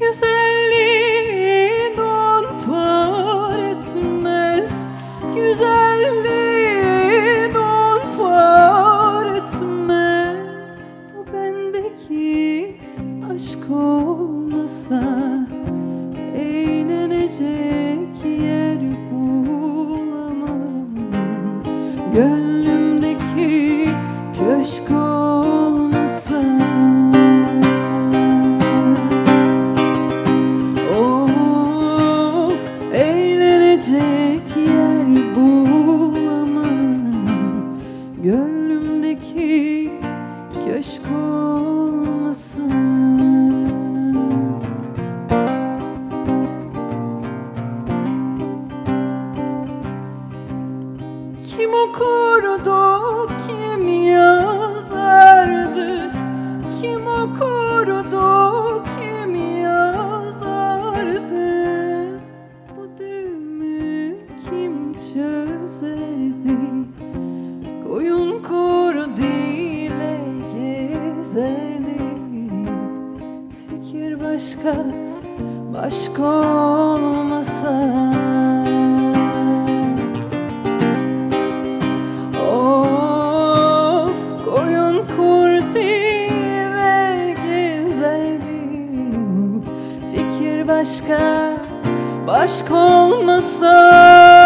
Güzelliğin on par etmez. Güzelliğin on par etmez. Bu bendeki aşk olmasa eğlenecek çözerdi? Koyun kuru dile gezerdi. Fikir başka, başka olmasa. Of koyun kurdile gezerdim Fikir başka başka olmasa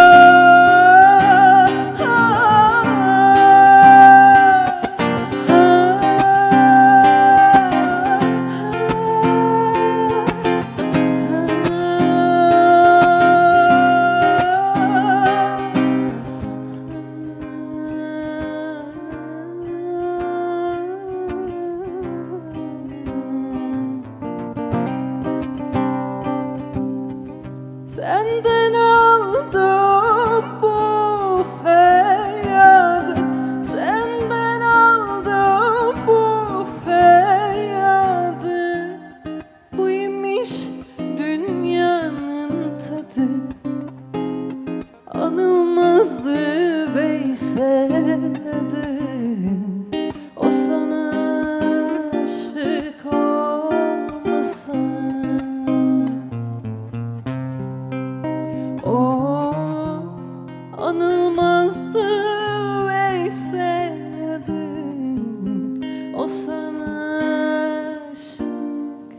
anılmazdı Veysel adı O sana aşık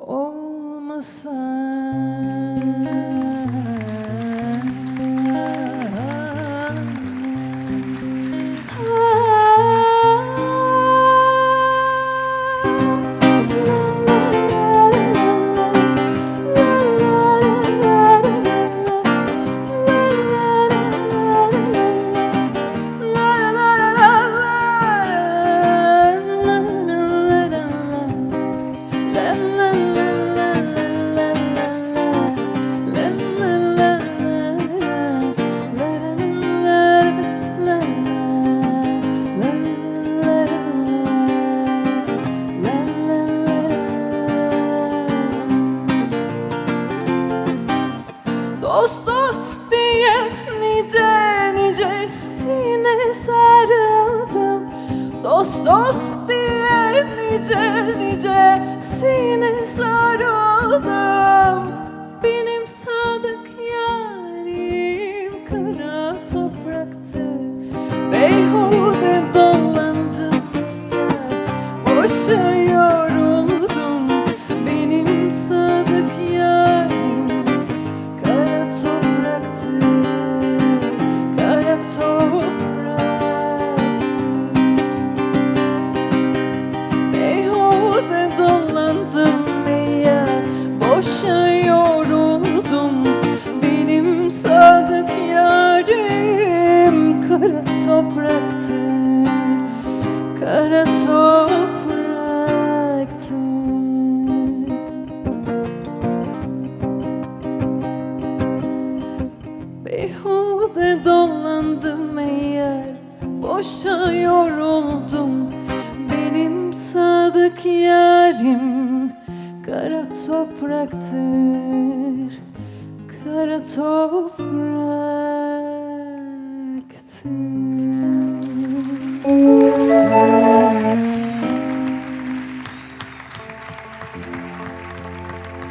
olmasa Dost dost diye nice nicesine sarıldım. Dost dost diye nice nicesine sarıldım. Benim Kara topraktı, kara topraktı. Beyhude dolandım eğer Boşa yoruldum. Benim sadık yarim Kara topraktır Kara topraktır